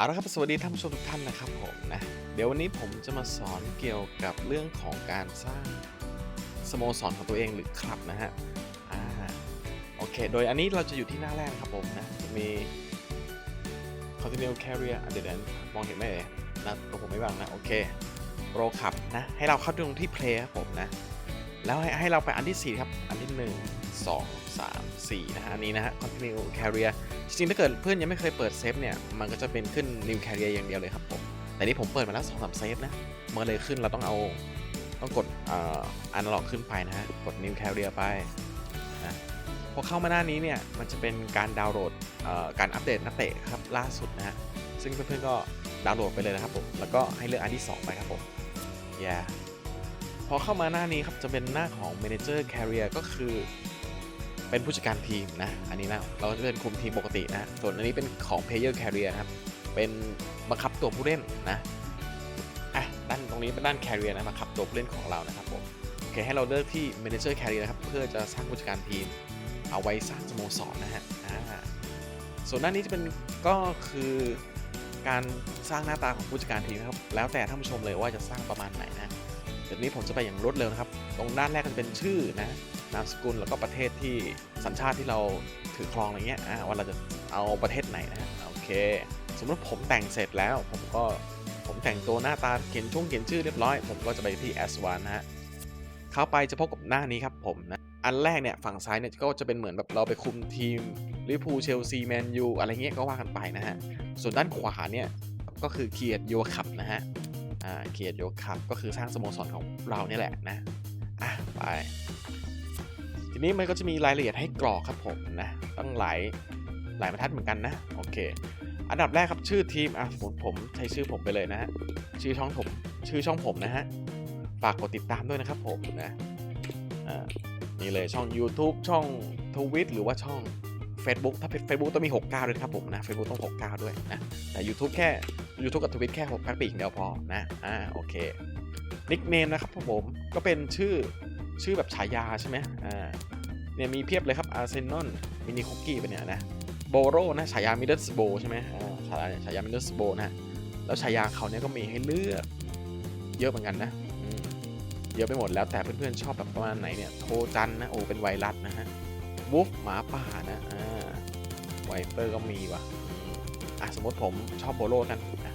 เอาละครับสวัสดีท่านผู้ชมทุกท่านนะครับผมนะเดี๋ยววันนี้ผมจะมาสอนเกี่ยวกับเรื่องของการสร้างสโมสรของตัวเองหรือคลับนะฮะอ่าโอเค โดยอันนี้เราจะอยู่ที่หน้าแรกครับผมนะจะมี continue career อันเดี๋ยวนั้นมองเห็นไหมเอ่ยนะตัวผมไม่บังนะโอเคโปรขับนะให้เราเข้าตรงที่ play ครับผมนะแล้วให้ให้เราไปอันที่ 4 ครับ อันที่ 1 2 3 4 นะฮะ อันนี้นะฮะ continue career จริงๆ ถ้าเกิดเพื่อนยังไม่เคยเปิดเซฟเนี่ย มันก็จะเป็นขึ้น new career อย่างเดียวเลยครับผม แต่นี่ผมเปิดมาแล้ว2อสเซฟนะ เมันเลยขึ้นเราต้องเอา ต้องกดอ่า analog ขึ้นไปนะฮะ กด new career ไปนะพอเข้ามาหน้านี้เนี่ย มันจะเป็นการดาวน์โหลดการอัปเดตนักเตะครับล่าสุดนะฮะ ซึ่งเพื่อนๆ ก็ดาวน์โหลดไปเลยนะครับผม แล้วก็ให้เลือกอันที่ 2 ไปครับผม yeah พอเข้ามาหน้านี้ครับจะเป็นหน้าของ manager career ก็คือ เป็นผู้จัดการทีมนะ อันนี้นะ เราจะเป็นคุมทีมปกตินะ ส่วนอันนี้เป็นของ player career นะครับ เป็นบังคับตัวผู้เล่นนะ อะ ด้านตรงนี้เป็นด้าน career นะบังคับตัวผู้เล่นของเรานะครับผม โอเค ให้เราเลือกที่ manager career นะครับ เพื่อจะสร้างผู้จัดการทีม เอาไว้สร้างสโมสรนะฮะ อ่า ส่วนด้านนี้จะเป็นก็คือการสร้างหน้าตาของผู้จัดการทีมนะครับ แล้วแต่ท่านผู้ชมเลยว่าจะสร้างประมาณไหนนะเดี๋ยวนี้ผมจะไปอย่างรวดเร็วนะครับ ตรงด้านแรกก็จะเป็นชื่อนะ นามสกุลแล้วก็ประเทศที่สัญชาติที่เราถือครองอะไรเงี้ยอ่าว่าเราจะเอาประเทศไหนนะโอเค สมมติผมแต่งเสร็จแล้ว ผมก็ผมแต่งตัวหน้าตาเขียนช่วงเขียนชื่อเรียบร้อย ผมก็จะไปที่ S1 นะฮะเข้าไปจะพบกับหน้านี้ครับผมนะอันแรกเนี่ยฝั่งซ้ายเนี่ยก็จะเป็นเหมือนแบบเราไปคุมทีมลิเวอร์พูลเชลซีแมนยูอะไรเงี้ยก็ว่ากันไปนะฮะส่วนด้านขวาเนี่ยก็คือเกียรติโยคับนะฮะอ่าเกียรติโยคับก็คือสร้างสโมสรของเราเนี่ยแหละนะอะไป นี้มันก็จะมีรายละเอียดให้กรอกครับผมนะตั้งหลายหลายบรรทัดเหมือนกันนะโอเค อันดับแรกครับชื่อทีมอะผมผมใช้ชื่อผมไปเลยนะฮะชื่อช่องผมชื่อช่องผมนะฮะฝากกดติดตามด้วยนะครับผมนะอ่านี่เลยช่อง YouTube ช่องทวิตหรือว่าช่อง Facebook ถ้าเป็น Facebook ต้องมี 69 ด้วยครับผมนะ Facebook ต้อง 69 ด้วยนะ แต่ YouTube แค่ YouTube กับทวิตแค่6พักปีกเดียวพอนะ อ่า โอเค นิกเนมนะครับผม ก็เป็นชื่อ ชื่อแบบฉายาใช่ไหมอ่าเนี่ยมีเพียบเลยครับอาร์เซนอลมินิคุกกี้เป็นเนี่ยนะโบโรนะฉายามิดเดิลสโบใช่ไหมอ่าฉายาฉายามิดเดิลสโบนะแล้วฉายาเขาเนี่ยก็มีให้เลือกเยอะเหมือนกันนะเยอะไปหมดแล้วแต่เพื่อนๆชอบแบบประมาณไหนเนี่ยโทจันนะโอ้เป็นไวรัสนะฮะวูฟหมาป่านะอ่าไวเปอร์ก็มีว่ะอะสมมติผมชอบโบโรกันนะ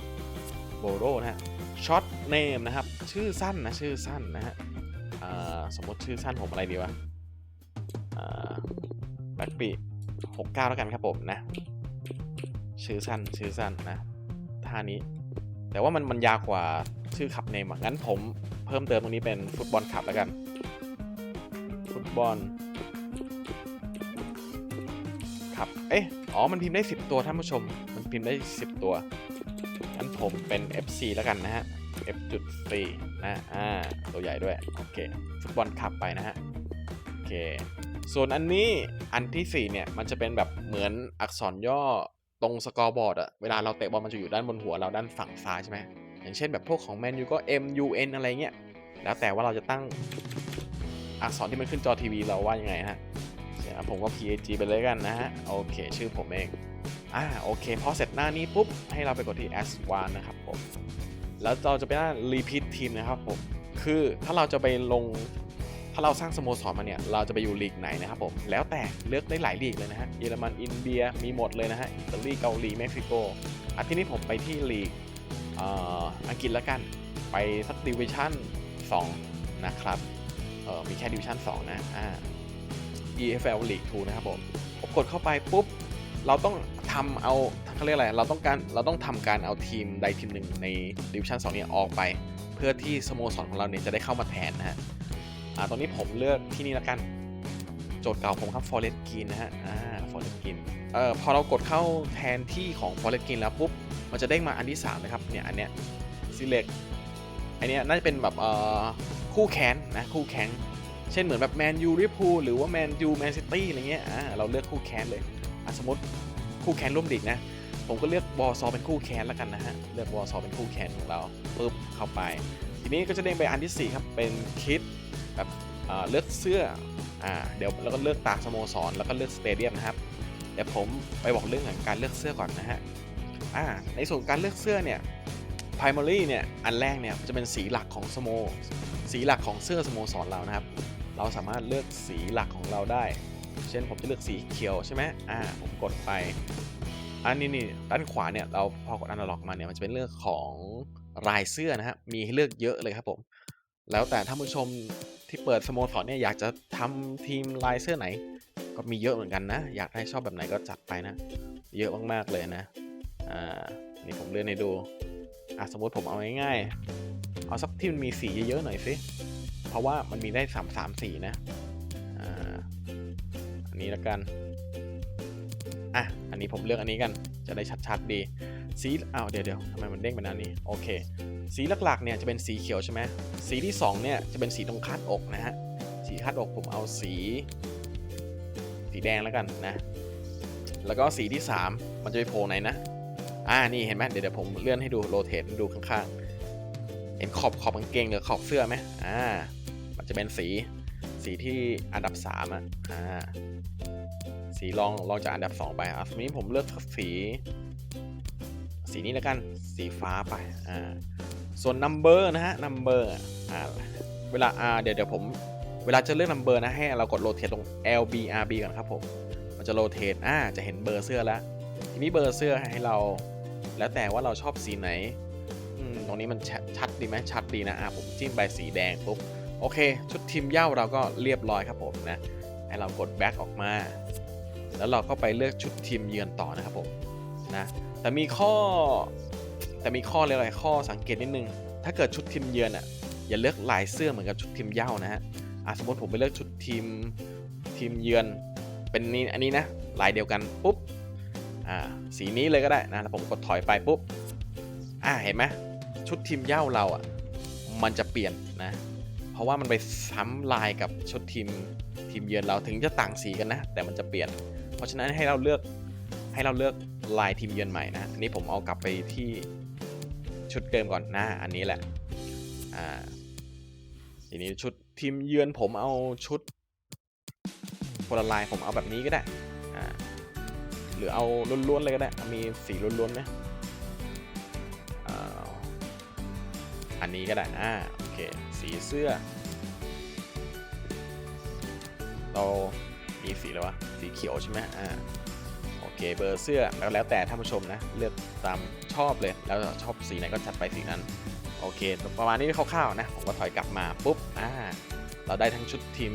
โบโรนะฮะช็อตเนมนะครับ ชื่อสั้นนะ ชื่อสั้นนะฮะ สมมติชื่อสั้นผมอะไรดีวะแบ็คปีหกเก้าแล้วกันครับผมนะ ชื่อสั้นชื่อสั้นนะท่านี้ แต่ว่ามันมันยาวกว่าชื่อขับเนมงั้นผมเพิ่มเติมตรงนี้เป็นฟุตบอลขับแล้วกัน ฟุตบอลขับ เอ๊ะอ๋อ มันพิมพ์ได้ 10 ตัวท่านผู้ชม มันพิมพ์ได้ 10 ตัวงั้นผมเป็น FC แล้วกันนะฮะ F.4 นะ อ่า ตัวใหญ่ด้วย โอเค ฟุตบอลขับไปนะฮะ โอเค ส่วนอันนี้อันที่ 4 เนี่ย มันจะเป็นแบบเหมือนอักษรย่อตรงสกอร์บอร์ดอะเวลาเราเตะบอลมันจะอยู่ด้านบนหัวเราด้านฝั่งซ้ายใช่ไหมอย่างเช่นแบบพวกของแมนยูก็ M U N อะไรเงี้ย แล้วแต่ว่าเราจะตั้งอักษรที่มันขึ้นจอทีวีเราว่ายังไงฮะผมก็ P A G ไปเลยกันนะฮะ โอเค ชื่อผมเอง อ่า โอเค พอเสร็จหน้านี้ปุ๊บ ให้เราไปกดที่ S1 นะครับผม แล้วเราจะไปหน้า repeat team นะครับผม คือถ้าเราจะไปลงถ้าเราสร้างสโมสรมาเนี่ย เราจะไปอยู่ลีกไหนนะครับผม แล้วแต่เลือกได้หลายลีกเลยนะฮะ เยอรมัน อินเดีย มีหมดเลยนะฮะ อิตาลี เกาหลี เม็กซิโกอาทีนี้ผมไปที่ลีกอ่ออังกฤษแล้วกัน ไปสักดิวิชั่น 2 นะครับ เออมีแค่ดิวิชั่น 2 นะอ่า EFL League 2นะครับผมผมกดเข้าไปปุ๊บ เราต้องทำเอาเขาเรียกอะไร เราต้องการ เราต้องทำการเอาทีมใดทีมหนึ่งในดิวิชั่น 2 เนี่ยออกไป เพื่อที่สโมสรของเราเนี่ยจะได้เข้ามาแทนนะฮะอ่าตอนนี้ผมเลือกที่นี่แล้วกัน โจทย์เก่าผมครับ Forest Green นะฮะอ่า Forest Green เอ่อพอเรากดเข้าแทนที่ของ Forest Green แล้วปุ๊บ มันจะเด้งมาอันที่ 3 นะครับ เนี่ยอันเนี้ย select อันเนี้ยน่าจะเป็นแบบเอ่อคู่แข่งนะคู่แข่งเช่นเหมือนแบบแมนยูริพูหรือว่าแมนยูแมนซิตี้อะไรเงี้ยอ่าเราเลือกคู่แข่งเลยอะสมมติคู่แข่งร่วมลีกนะผมก็เลือกวอลซอเป็นคู่แข่งแล้วกันนะฮะ เลือกวอลซอเป็นคู่แข่งของเรา ปุ๊บเข้าไป ทีนี้ก็จะเด้งไปอันที่ 4 ครับ เป็นคิดแบบเเลือกเสื้ออ่าเดี๋ยวแล้วก็เลือกตาสโมสร แล้วก็เลือกสเตเดียมนะครับเดี๋ยวผมไปบอกเรื่องของการเลือกเสื้อก่อนนะฮะอ่าในส่วนการเลือกเสื้อเนี่ย primary เนี่ยอันแรกเนี่ยจะเป็นสีหลักของสโมสีหลักของเสื้อสโมสรเรานะครับ เราสามารถเลือกสีหลักของเราได้ เช่นผมจะเลือกสีเขียวใช่ไหมอ่าผมกดไปอันนี้นี่ด้านขวาเนี่ยเราพอกดอนาล็อกมาเนี่ยมันจะเป็นเรื่องของ ลายเสื้อนะฮะมีให้เลือกเยอะเลยครับผม แล้วแต่ท่านผู้ชมที่เปิดสโมสรเนี่ยอยากจะทำทีมลายเสื้อไหน ก็มีเยอะเหมือนกันนะ อยากได้ชอบแบบไหนก็จัดไปนะ เยอะมากๆเลยนะอ่านี่ผมเลื่อนให้ดูอะสมมติผมเอาง่ายๆเอาสักที่มันมีสีเยอะๆหน่อยสิเพราะว่ามันมีได้สามสามสีนะอ่าอันนี้แล้วกันอะอันนี้ผมเลือกอันนี้กันจะได้ชัดๆดี สีอ้าวเดี๋ยวเดี๋ยวทำไมมันเด้งเป็นอันนี้โอเค สีหลักๆเนี่ยจะเป็นสีเขียวใช่ไหมสีที่สองเนี่ยจะเป็นสีตรงคาดอกนะฮะสีคาดอกผมเอาสี สีแดงแล้วกันนะ แล้วก็สีที่ 3 มันจะไปโผล่ไหนนะอ่านี่เห็นไหมเดี๋ยวเดี๋ยวผมเลื่อนให้ดูโรเทตดูข้างๆ เห็นขอบขอบกางเกงหรือขอบเสื้อไหมอ่า มันจะเป็นสีสีที่อันดับ3อะอ่าสีรองรองจากอันดับ 2 ไปอะทีนี้ผมเลือกสี สีนี้แล้วกันสีฟ้าไปอ่าส่วน number นะฮะ number อะอ่าเวลาอ่าเดี๋ยวเดี๋ยวผมเวลาจะเลือก number นะให้เรากด rotate ตรง LBRB ก่อนครับผมมันจะ rotate อ่าจะเห็นเบอร์เสื้อแล้ว ทีนี้เบอร์เสื้อให้เรา แล้วแต่ว่าเราชอบสีไหนอืมตรงนี้มันชัดชัดดีไหมชัดดีนะอ่าผมจิ้มไปสีแดงปุ๊บโอเค ชุดทีมเย้าเราก็เรียบร้อยครับผมนะให้เรากด back ออกมา แล้วเราก็ไปเลือกชุดทีมเยือนต่อนะครับผมนะ แต่มีข้อ แต่มีข้อเลยอะไรข้อสังเกตนิดนึง ถ้าเกิดชุดทีมเยือนอะอย่าเลือกลายเสื้อเหมือนกับชุดทีมเย้านะฮะอะสมมติผมไปเลือกชุดทีมทีมเยือน เป็นนี่อันนี้นะลายเดียวกันปุ๊บอ่าสีนี้เลยก็ได้นะแล้วผมกดถอยไปปุ๊บอ่าเห็นไหมชุดทีมเย้าเราอะมันจะเปลี่ยนนะ เพราะว่ามันไปซ้ำลายกับชุดทีมทีมเยือนเราถึงจะต่างสีกันนะ แต่มันจะเปลี่ยน เพราะฉะนั้นให้เราเลือก ให้เราเลือกลายทีมเยือนใหม่นะอันนี้ผมเอากลับไปที่ชุดเดิมก่อนนะอันนี้แหละอ่าทีนี้ชุดทีมเยือนผมเอาชุดคนละลายผมเอาแบบนี้ก็ได้อ่าหรือเอาล้วนๆเลยก็ได้ มีสีล้วนๆไหมอ่าอันนี้ก็ได้อ่าโอเค สีเสื้อ เรา มีสีอะไรวะ สีเขียวใช่ไหมอ่า เคเบอร์เสื้อแล้วแล้วแต่ท่านผู้ชมนะ เลือกตามชอบเลย แล้วชอบสีไหนก็จัดไปสีนั้น โอเค ประมาณนี้คร่าวๆนะ ผมก็ถอยกลับมาปุ๊บอ่าเราได้ทั้งชุดทีม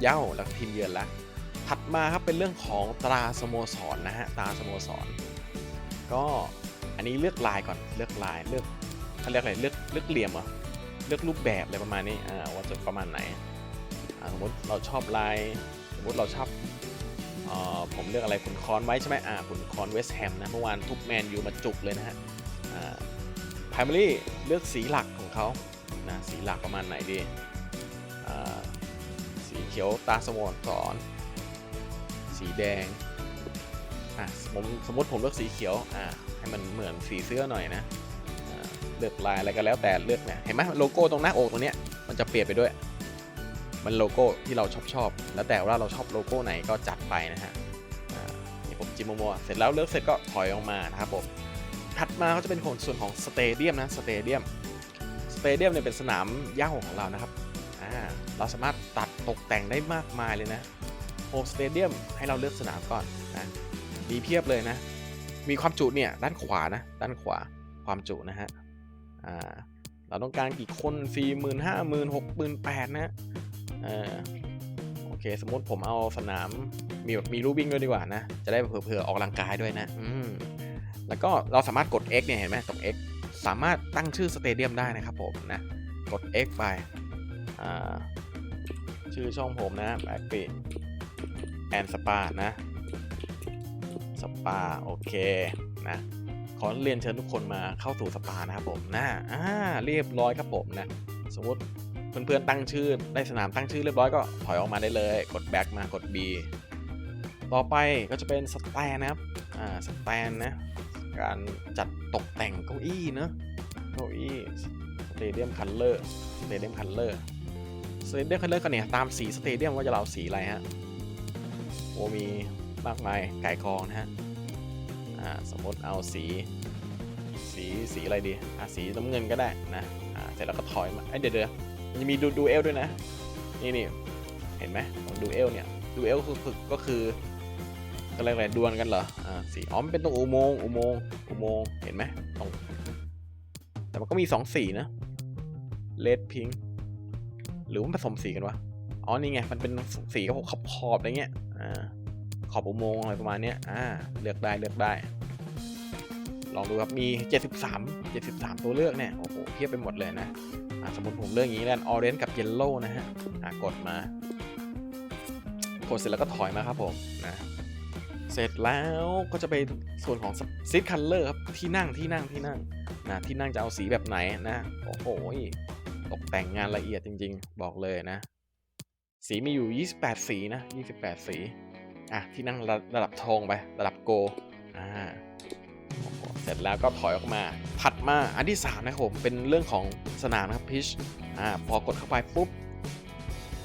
เย้าและทีมเยือนล้วถัดมาครับเป็นเรื่องของตราสโมสรนะฮะตราสโมสร ก็อันนี้เลือกลายก่อนเลือกลายเลือกเขาเรียกอะไรเลือกเลือกเหลี่ยมเหรอเลือกรูปแบบอะไรประมาณนี้อ่าว่าจะประมาณไหนสมมติเราชอบลาย สมมติเราชอบ ผมเลือกอะไรขุนคอนไว้ใช่ไหมอ่าขุนคอนเวสต์แฮมนะเมื่อวานทุบแมนยูมาจุกเลยนะฮะอ่า primary เลือกสีหลักของเขานะสีหลักประมาณไหนดีอ่าสีเขียวตาสโมสรสีแดงอะผมสมมติผมเลือกสีเขียวอ่าให้มันเหมือนสีเสื้อหน่อยนะเลือกลายอะไรก็แล้วแต่เลือกเนี่ยเห็นไหมโลโก้ตรงหน้าอกตรงเนี้ยมันจะเปลี่ยนไปด้วย มันโลโก้ที่เราชอบชอบแล้วแต่ว่าเราชอบโลโก้ไหนก็จัดไปนะฮะนี่ผมจิ้มมัวเสร็จแล้วเลือกเสร็จก็ถอยออกมานะครับผมถัดมาก็จะเป็นของส่วนของสเตเดียมนะสเตเดียมสเตเดียมเนี่ยเป็นสนามหญ้าของเรานะครับเราสามารถตัดตกแต่งได้มากมายเลยนะโฮมสเตเดียมให้เราเลือกสนามก่อนนะมีเพียบเลยนะ มีความจุเนี่ยด้านขวานะด้านขวาความจุนะฮะเราต้องการกี่คนสี่หมื่นห้าหมื่นหกหมื่นแปดนะ เออโอเค สมมติผมเอาสนามมีแบบมีรูวิ่งด้วยดีกว่านะ จะได้เผื่อๆออกกำลังกายด้วยนะ อืมแล้วก็เราสามารถกด X เนี่ยเห็นไหมตรง X สามารถตั้งชื่อสเตเดียมได้นะครับผมนะ กด X ไป อ่า ชื่อช่องผมนะแบ็กปีแอนสปานะ สปา โอเค นะ ขอเรียนเชิญทุกคนมาเข้าสู่สปานะครับผมนะ อ่า เรียบร้อยครับผมนะ สมมติ เพื่อนๆตั้งชื่อได้สนามตั้งชื่อเรียบร้อยก็ถอยออกมาได้เลย กด back มากด B ต่อไปก็จะเป็นสแตนนะครับ อ่า สแตนนะ การจัดตกแต่งเก้าอี้เนะเก้าอี้สเตเดียมคัลเลอร์ สเตเดียมคัลเลอร์ สเตเดียมคัลเลอร์ก็เนี่ยตามสีสเตเดียมว่าจะเราสีอะไรฮะ โอ้มีมากมายไก่กองนะฮะ อ่า สมมติเอาสี สีสีอะไรดี อะสีน้ำเงินก็ได้นะ อ่า เสร็จแล้วก็ถอยมา เอ้ยเดี๋ยวเดี๋ยว มันจะมีดูดูเอลด้วยนะ นี่นี่เห็นไหมดูเอลเนี่ยดูเอลคือคือก็คืออะไรอะไรดวลกันเหรอ อ่าสีอ๋อมันเป็นตรงอุโมงค์อุโมงค์อุโมงค์เห็นไหมตรง แต่มันก็มีสองสีนะเลดพิงหรือว่ามันผสมสีกันวะ อ๋อ นี่ไง มันเป็นสีขอบขอบขอบอะไรเงี้ย อ่า ขอบอุโมงค์อะไรประมาณเนี้ย อ่า เลือกได้ เลือกได้ ลองดูครับมี 73 73 ตัวเลือกเนี่ยโอ้โหเพียบไปหมดเลยนะะสมมติผมเลือกอย่างนี้แล้วออเรนจ์กับเยลโล่นะฮะอะกดมากดเสร็จแล้วก็ถอยมาครับผมนะเสร็จแล้วก็จะไปส่วนของซิทคัลเลอร์ครับที่นั่งที่นั่งที่นั่งนะที่นั่งจะเอาสีแบบไหนนะโอ้โหตกแต่งงานละเอียดจริง ๆ บอกเลยนะ สีมีอยู่ 28 สีนะ 28 สีอะที่นั่งระระดับทองไประดับโกอ่า เสร็จแล้วก็ถอยออกมา ถัดมาอันที่ 3 นะครับผม เป็นเรื่องของสนามนะครับพิชอ่าพอกดเข้าไปปุ๊บ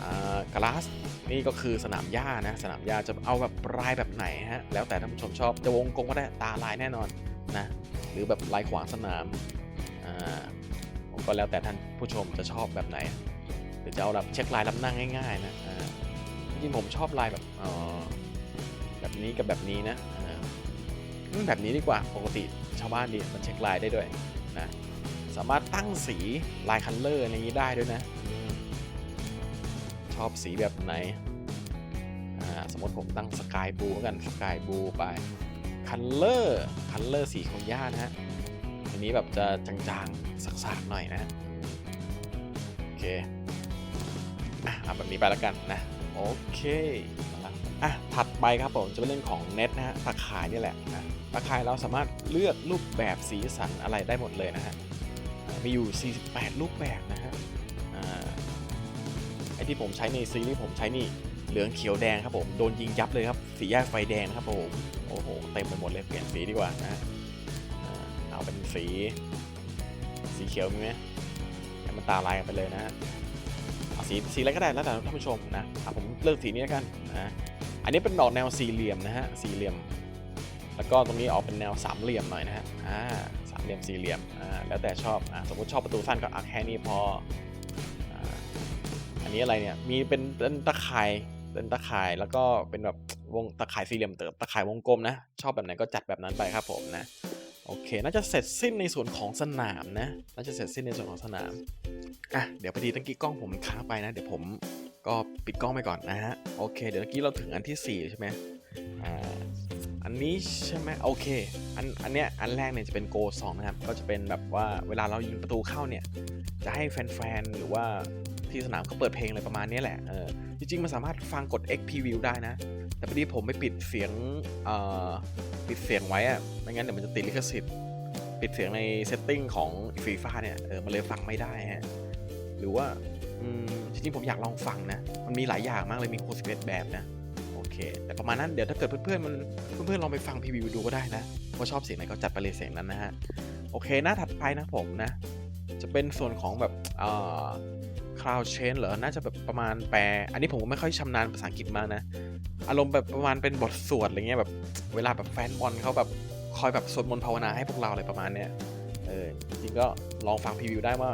อ่ากลาสนี่ก็คือสนามหญ้านะ สนามหญ้าจะเอาแบบลายแบบไหนฮะ แล้วแต่ท่านผู้ชมชอบ จะวงกลมก็ได้ตาลายแน่นอนนะ หรือแบบลายขวางสนาม อ่า ผมก็แล้วแต่ท่านผู้ชมจะชอบแบบไหน หรือจะเอาแบบเช็คลายลำนั่งง่าย ๆ นะ อ่า จริงผมชอบลายแบบ อ๋อ แบบนี้กับแบบนี้นะอ่า แบบนี้ดีกว่าปกติชาวบ้านดีมันเช็คลายได้ด้วยนะสามารถตั้งสีลายคัลเลอร์อะไรอย่างนี้ได้ด้วยนะ ชอบสีแบบไหน สมมติผมตั้งสกายบูกันสกายบูไปคัลเลอร์คัลเลอร์สีของย่านะฮะอันนี้แบบจะจางๆสักๆหน่อยนะโอเคอะแบบนี้ไปแล้วกันนะ โอเค อะถัดไปครับผมจะเป็นเรื่องของเน็ตนะฮะตะข่ายนี่แหละนะตะข่ายเราสามารถเลือกรูปแบบสีสันอะไรได้หมดเลยนะฮะมีอยู่ 48 รูปแบบนะฮะไอที่ผมใช้ในซีรีส์ผมใช้นี่เหลืองเขียวแดงครับผมโดนยิงยับเลยครับสีแยกไฟแดงครับผมโอ้โหเต็มไปหมดเลยเปลี่ยนสีดีกว่านะเอาเป็นสี สีเขียวมีไหมให้มันตาลายกันไปเลยนะฮะเอาสีสีอะไรก็ได้แล้วแต่ท่านผู้ชมนะอะผมเลือกสีนี้แล้วกันนะ อันนี้เป็นดอกแนวสี่เหลี่ยมนะฮะสี่เหลี่ยม แล้วก็ตรงนี้ออกเป็นแนวสามเหลี่ยมหน่อยนะฮะอ่าสามเหลี่ยมสี่เหลี่ยมอ่าแล้วแต่ชอบอ่าสมมติชอบประตูสั้นก็อะแค่นี้พออ่าอันนี้อะไรเนี่ยมีเป็นเป็นตะข่ายเป็นตะข่ายแล้วก็เป็นแบบวงตะข่ายสี่เหลี่ยมเติบตะข่ายวงกลมนะ ชอบแบบไหนก็จัดแบบนั้นไปครับผมนะโอเค น่าจะเสร็จสิ้นในส่วนของสนามนะ น่าจะเสร็จสิ้นในส่วนของสนาม อะ เดี๋ยวพอดีตั้งกี้กล้องผมค้างไปนะ เดี๋ยวผม ก็ปิดกล้องไปก่อนนะฮะ โอเค เดี๋ยวเมื่อกี้เราถึงอันที่ 4 ใช่ไหมอ่า อันนี้ใช่ไหมโอเค อัน อันเนี้ย อันแรกเนี่ยจะเป็นโกสองนะครับ ก็จะเป็นแบบว่าเวลาเรายิงประตูเข้าเนี่ย จะให้แฟนๆ หรือว่าที่สนามเขาเปิดเพลงอะไรประมาณนี้แหละ เออ จริงๆ มันสามารถฟังกด XP View ได้นะ แต่พอดีผมไม่ปิดเสียง เอ่อ ปิดเสียงไว้อะไม่งั้นเดี๋ยวมันจะติดลิขสิทธิ์ ปิดเสียงในเซตติ้งของฟีฟ่าเนี่ย เออ มันเลยฟังไม่ได้ฮะ หรือว่า จริงๆผมอยากลองฟังนะ มันมีหลายอย่างมากเลยมีโค้ดสิเแบบนะ โอเค แต่ประมาณนั้น เดี๋ยวถ้าเกิดเพื่อนๆมันเพื่อนๆลองไปฟังพรีวิวดูก็ได้นะ ว่าชอบเสียงไหนก็จัดไปเลยเสียงนั้นนะฮะ โอเค หน้าถัดไปนะผมนะ จะเป็นส่วนของแบบเอ่อ cloud chain เหรอ น่าจะแบบประมาณแปล อันนี้ผมก็ไม่ค่อยชำนาญภาษาอังกฤษมากนะ อารมณ์แบบประมาณเป็นบทสวดอะไรเงี้ยแบบ เวลาแบบแฟนบอลเขาแบบคอยแบบสวดมนต์ภาวนาให้พวกเราอะไรประมาณเนี้ย เออ จริงก็ลองฟังพรีวิวได้ว่า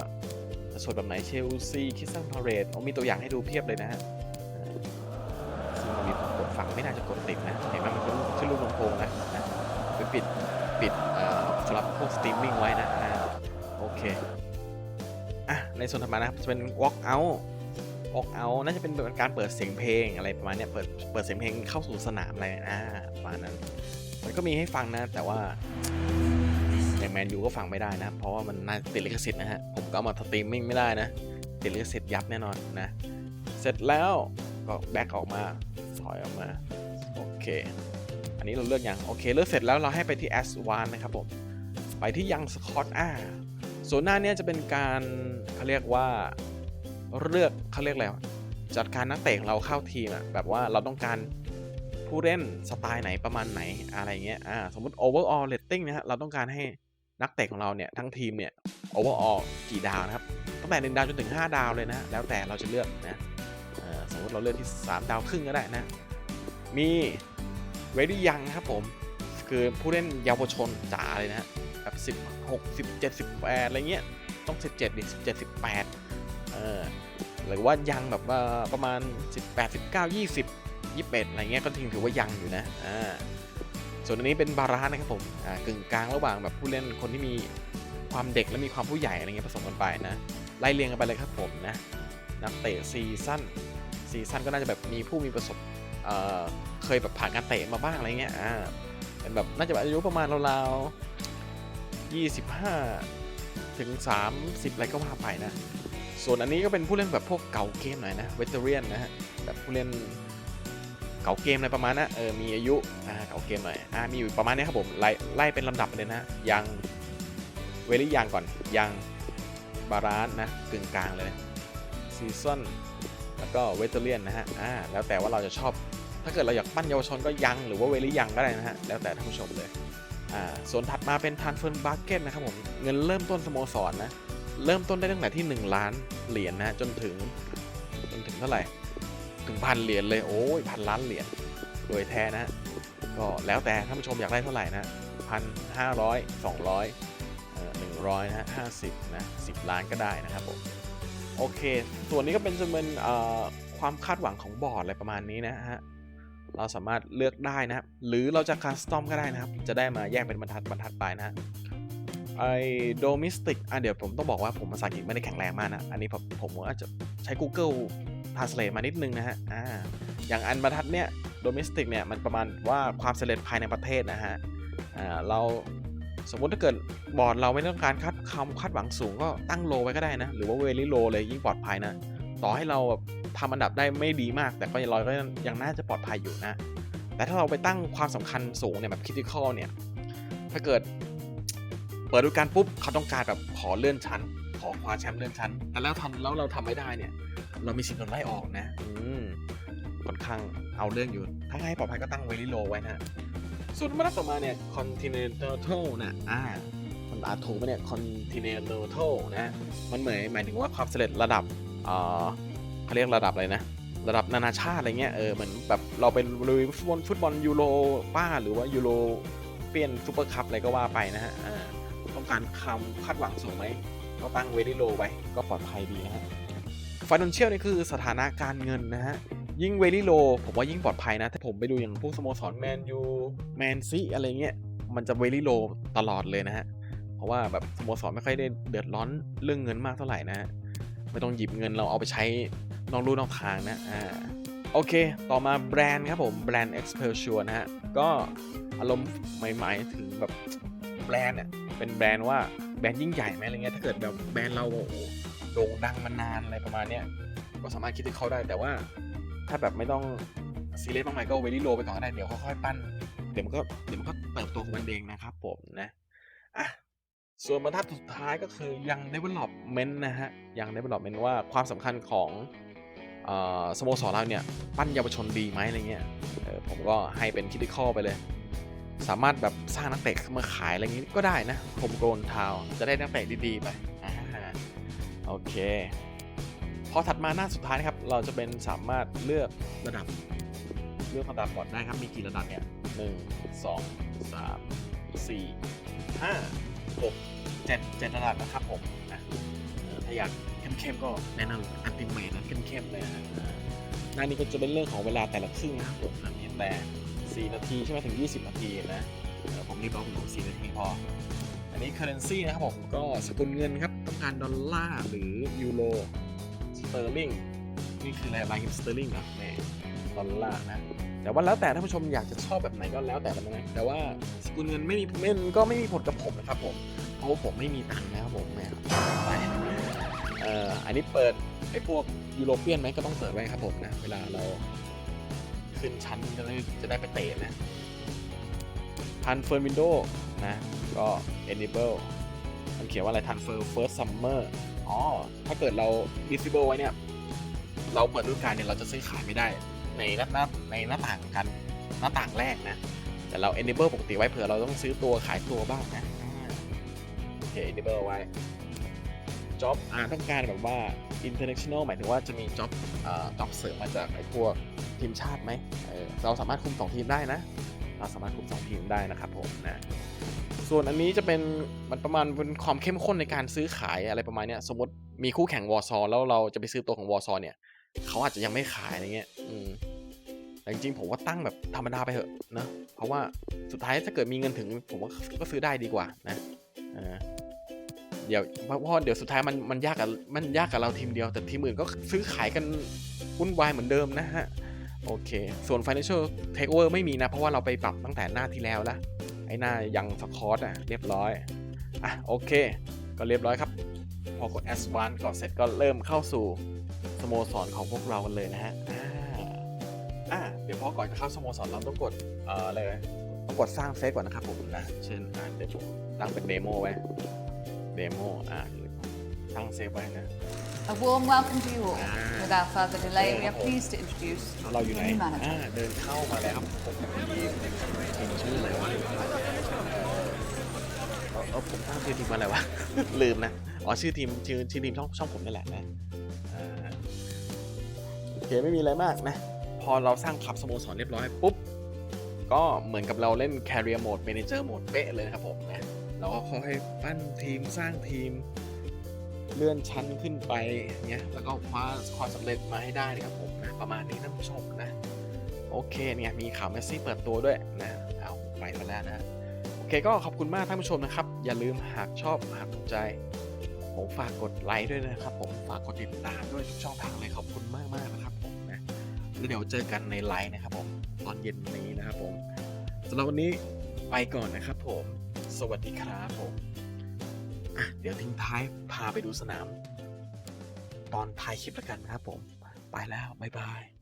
จะสวดแบบไหนเชลซีคิสซันพาเรตมีตัวอย่างให้ดูเพียบเลยนะฮะเออซึ่งมันมีกดฟังไม่น่าจะกดติดนะ เห็นไหมมันขึ้นขึ้นรูปลำโพงนะนะไปปิดปิดสำหรับพวกสตรีมมิ่งไว้นะโอเคอะในส่วนถัดมานะครับจะเป็น walk out walk out น่าจะเป็นการเปิดเสียงเพลงอะไรประมาณเนี้ยเปิดเปิดเสียงเพลงเข้าสู่สนามอะไรอ่าประมาณนั้น มันก็มีให้ฟังนะแต่ว่า แมนยูก็ฟังไม่ได้นะ เพราะว่ามันน่าติดลิขสิทธิ์นะฮะ ผมก็เอามาสตรีมมิ่งไม่ได้นะ ติดลิขสิทธิ์ยับแน่นอนนะ เสร็จแล้วก็แบ็กออกมาถอยออกมา โอเค อันนี้เราเลือกยังโอเค เลือกเสร็จแล้วเราให้ไปที่ S 1นะครับผม ไปที่ยังสคอตอ่าส่วนหน้าเนี้ยจะเป็นการเขาเรียกว่าเลือกเขาเรียกอะไรวจัดการนักเตะของเราเข้าทีมอะแบบว่าเราต้องการผู้เล่นสไตล์ไหนประมาณไหนอะไรเงี้ย อ่า สมมติ overall rating นะฮะ เราต้องการให้ นักเตะของเราเนี่ยทั้งทีมเนี่ย overall กี่ดาวนะครับตั้งแต่1ดาวจนถึง 5 ดาวเลยนะแล้วแต่เราจะเลือกนะสมมติเราเลือกที่ 3 ดาวครึ่งก็ได้นะ มี ready young นะครับผมคือผู้เล่นเยาวชนจ๋าเลยนะฮะแบบ16 17 18อะไรเงี้ยต้อง17ดิ17 18เออหรือว่ายังแบบว่าประมาณ18 19 20 21อะไรเงี้ยก็ทิ้งถือว่ายังอยู่นะอ่า ส่วนอันนี้เป็นบาลานะครับผมอ่ากึ่งกลางระหว่างแบบผู้เล่นคนที่มีความเด็กและมีความผู้ใหญ่อะไรเงี้ยผสมกันไปนะไล่เรียงกันไปเลยครับผมนะนักเตะซีซั่นซีซั่นก็น่าจะแบบมีผู้มีประสบเอ่อเคยแบบผ่านการเตะมาบ้างอะไรเงี้ยอ่าเป็นแบบน่าจะอายุประมาณราวๆ25 ถึง 30 อะไรก็ว่าไปนะ ส่วนอันนี้ก็เป็นผู้เล่นแบบพวกเก่าเกมหน่อยนะเวเทเรียนนะฮะแบบผู้เล่น เก่าเกมอะไรประมาณนะเออมีอายุอ่าเก่าเกมหน่อยอ่ามีอยู่ประมาณนี้ครับผมไล่ไล่เป็นลำดับเลยนะยังเวลี่ยังก่อนยังบารานนะกึ่งกลางเลยซีซันแล้วก็เวเทเรียนนะฮะอ่าแล้วแต่ว่าเราจะชอบถ้าเกิดเราอยากปั้นเยาวชนก็ยังหรือว่าเวลี่ยังก็ได้นะฮะแล้วแต่ท่านผู้ชมเลยอ่าส่วนถัดมาเป็นทานเฟิร์นบาร์เก็ตนะครับผมเงินเริ่มต้นสโมสรนะเริ่มต้นได้ตั้งแต่ที่ 1 ล้านเหรียญนะจนถึงจนถึงเท่าไหร่ ถึงพันเหรียญเลยโอ้ยพันล้านเหรียญโดยแท้นะก็แล้วแต่ท่านผู้ชมอยากได้เท่าไหร่นะพันห้าร้อยสองร้อยหนึ่งร้อยนะฮะห้าสิบนะสิบล้านก็ได้นะครับผมโอเค ส่วนนี้ก็เป็นจะเป็นความคาดหวังของบอร์ดอะไรประมาณนี้นะฮะเราสามารถเลือกได้นะครับ หรือเราจะคัสตอมก็ได้นะครับ จะได้มาแยกเป็นบรรทัดบรรทัดไปนะฮะไอ้โดมิสติกอะเดี๋ยวผมต้องบอกว่าผมภาษาอังกฤษไม่ได้แข็งแรงมากนะ อันนี้ผมผมอาจจะใช้ Google Translate มานิดนึงนะฮะอ่าอย่างอันบรรทัดเนี่ยโดมิสติกเนี่ยมันประมาณว่าความสำเร็จภายในประเทศนะฮะอ่าเราสมมุติถ้าเกิดบอร์ดเราไม่ต้องการคาดคำคาดหวังสูงก็ตั้งโลไว้ก็ได้นะ หรือว่าเวลี่โลเลยยิ่งปลอดภัยนะ ต่อให้เราแบบทำอันดับได้ไม่ดีมาก แต่ก็ยังเราก็ยังน่าจะปลอดภัยอยู่นะ แต่ถ้าเราไปตั้งความสำคัญสูงเนี่ยแบบคริติคอลเนี่ย ถ้าเกิดเปิดดูการปุ๊บเขาต้องการแบบขอเลื่อนชั้น อคว้าแชมป์เลื่อนชั้นแต่แล้วทำแล้วเราทำไม่ได้เนี่ย เรามีสิทธิ์โดนไล่ออกนะ อืมค่อนข้างเอาเรื่องอยู่ ถ้าให้ปลอดภัยก็ตั้งเวลิโลไว้นะส่วนมาตรต่อมาเนี่ย continental นะอ่ามันอ่านถูกไหมเนี่ย continental นะ มันเหมือนหมายถึงว่าความสำเร็จระดับเอ่อเขาเรียกระดับอะไรนะระดับนานาชาติอะไรเงี้ยเออเหมือนแบบเราเป็นลุยฟุตบอลฟุตบอลยูโรป้าหรือว่ายูโรเปียนซูเปอร์คัพอะไรก็ว่าไปนะฮะอ่าต้องการคำคาดหวังสูงไหม ก็ตั้งเวลิโลไว้ ก็ปลอดภัยดีนะฮะฟินแลนเชียลนี่คือสถานะการเงินนะฮะ ยิ่งเวลิโลผมว่ายิ่งปลอดภัยนะ ถ้าผมไปดูอย่างพวกสโมสรแมนยูแมนซีอะไรเงี้ย มันจะเวลิโลตลอดเลยนะฮะ เพราะว่าแบบสโมสรไม่ค่อยได้เดือดร้อนเรื่องเงินมากเท่าไหร่นะฮะ ไม่ต้องหยิบเงินเราเอาไปใช้นอกลู่นอกทางนะ อ่า โอเค ต่อมาแบรนด์ครับผม แบรนด์ Excelsior นะฮะ ก็อารมณ์ใหม่ๆถึงแบบแบรนด์เนี่ยเป็นแบรนด์ว่า รนด์ยิ่งใหญ่ไหมอะไรเงี้ยถ้าเกิดแบบแบรนด์เราโอ้โหโด่งดังมานานอะไรประมาณเนี้ยก็สามารถคิดที่เขาได้แต่ว่า ถ้าแบบไม่ต้องซีเรียสมากมายก็เวลี่โลไปก่อนก็ได้เดี๋ยวค่อยๆปั้นเดี๋ยวมันก็เดี๋ยวมันก็เติบโตของมันเองนะครับผมนะอะส่วนบรรทัดสุดท้ายก็คือยัง development นะฮะยัง development ว่าความสำคัญของสโมสรเราเนี่ย ปั้นเยาวชนดีไหมอะไรเงี้ยผมก็ให้เป็นคิด i ค a l ไปเลย สามารถแบบสร้างนักเตะมาขายอะไรอย่างงี้ก็ได้นะผมโกนทาวจะได้นักเตะดีๆไปอโอเคพอถัดมาหน้าสุดท้ายนะครับ เราจะเป็นสามารถเลือกระดับ เลือกระดับบอร์ดได้ครับ มีกี่ระดับเนี่ยหนึ่งสองสามสี่ห้าหกเจ็ดเจ็ดระดับนะครับผมนะถ้าอยากเข้มๆก็แนะนำอันติเมทนะเข้มๆเลยนะอ่าหน้านี้ก็จะเป็นเรื่องของเวลาแต่ละครึ่งนะครับผมนะแต่ 4 นาทีใช่ไหมถึง 20 นาทีนะเออผมรีบบอกผม4นาทีพอ อันนี้ currency นะครับผมก็สกุลเงินครับ ต้องการดอลลาร์หรือยูโรสเตอร์ลิงนี่คืออะไรบางสเตอร์ลิงนะแหม่ดอลลาร์นะ แต่ว่าแล้วแต่ท่านผู้ชมอยากจะชอบแบบไหนก็แล้วแต่มันนะแต่ว่าสกุลเงินไม่มีเงินก็ไม่มีผลกับผมนะครับผมเพราะว่าผมไม่มีตังค์นะครับผมแหม่เอ่ออันนี้เปิดไอ้พวกยูโรเปียนไหมก็ต้องเปิดไว้ครับผมนะ เวลาเรา ขึ้นชั้นจะได้จะได้ไปเตะนะทันเฟิร์นวินโดว์นะก็ enable มันเขียนว่าอะไรทันเฟิร์ first summer อ๋อ ถ้าเกิดเรา disable ไว้เนี่ย เราเปิดฤดูกาลเนี่ย เราจะซื้อขายไม่ได้ ในหน้าในหน้าต่างกันหน้าต่างแรกนะ แต่เรา enable ปกติไว้เผื่อเราต้องซื้อตัวขายตัวบ้างนะโอเค enable ไว้ job อ่าต้องการแบบว่า international หมายถึงว่าจะมี job อ่า job เสริมมาจากไอ้พวก ทีมชาติไหมเเราสามารถคุม 2 ทีมได้นะ เราสามารถคุม 2 ทีมได้นะครับผมนะส่วนอันนี้จะเป็นมันประมาณเป็นความเข้มข้นในการซื้อขายอะไรประมาณเนี้ยสมมติมีคู่แข่งวอร์ซอแล้วเราจะไปซื้อตัวของวอร์ซอเนี่ยเขาอาจจะยังไม่ขายอะไรเงี้ยอืมแต่จริงๆผมว่าตั้งแบบธรรมดาไปเถอะนะเพราะว่าสุดท้ายถ้าเกิดมีเงินถึงผมว่าก็ซื้อได้ดีกว่านะเออเดี๋ยวเพราะว่าเดี๋ยวสุดท้ายมันมันยากกับมันยากกับเราทีมเดียวแต่ทีมอื่นก็ซื้อขายกันวุ่นวายเหมือนเดิมนะฮะ โอเค ส่วน financial takeover ไม่มีนะ เพราะว่าเราไปปรับตั้งแต่หน้าที่แล้วละไอ้หน้ายังสคอร์ตอะเรียบร้อย อะโอเค ก็เรียบร้อยครับ พอกด S1 ก่อนเสร็จก็เริ่มเข้าสู่สโมสรของพวกเรากันเลยนะฮะ อ่าอ่าเดี๋ยวพอก่อนจะเข้าสโมสรเราต้องกดเอ่ออะไรนะต้องกดสร้างเซตก่อนนะครับผมนะ เช่นอ่าเดี๋ยวผมตั้งเป็นเดโมไว้ เดโมอ่าตั้งเซฟไว้นะ A warm welcome to you all. Ah. Without further delay, we Yeah. are pleased to introduce เราอยู่ไหน the new อ่า manager. เดินเข้ามาแล้วครับผมทีมทีมชื่ออะไรวะเออเออผมตั้งชื่อทีมว่าอะไรวะ ลืมนะ อ๋อ ชื่อทีม ชื่อชื่อทีมช่องช่องผมนี่แหละนะอ่าโอเคไม่มีอะไรมากนะ พอเราสร้างคลับสโมสรเรียบร้อยปุ๊บ ก็เหมือนกับเราเล่น Career Mode Manager Mode เป๊ะเลยนะครับผมนะ เราก็ค่อยๆปั้นทีมสร้างทีม เลื่อนชั้นขึ้นไปเงี้ยแล้วก็คว้าความสำเร็จมาให้ได้นะครับผมนะประมาณนี้ท่านผู้ชมนะ โอเคเนี่ยมีข่าวเมสซี่เปิดตัวด้วยนะเอาไปมาแล้วนะโอเคก็ขอบคุณมากท่านผู้ชมนะครับ อย่าลืมหากชอบหากถูกใจ ผมฝากกดไลค์ด้วยนะครับ ผมฝากกดติดตามด้วยทุกช่องทางเลยขอบคุณมากมากนะครับผมนะแล้วเดี๋ยวเจอกันในไลฟ์นะครับผมตอนเย็นนี้นะครับผมสำหรับวันนี้ไปก่อนนะครับผม สวัสดีครับผม อะเดี๋ยวทิ้งท้ายพาไปดูสนาม ตอนท้ายคลิปแล้วกันนะครับผม ไปแล้ว บ๊ายบาย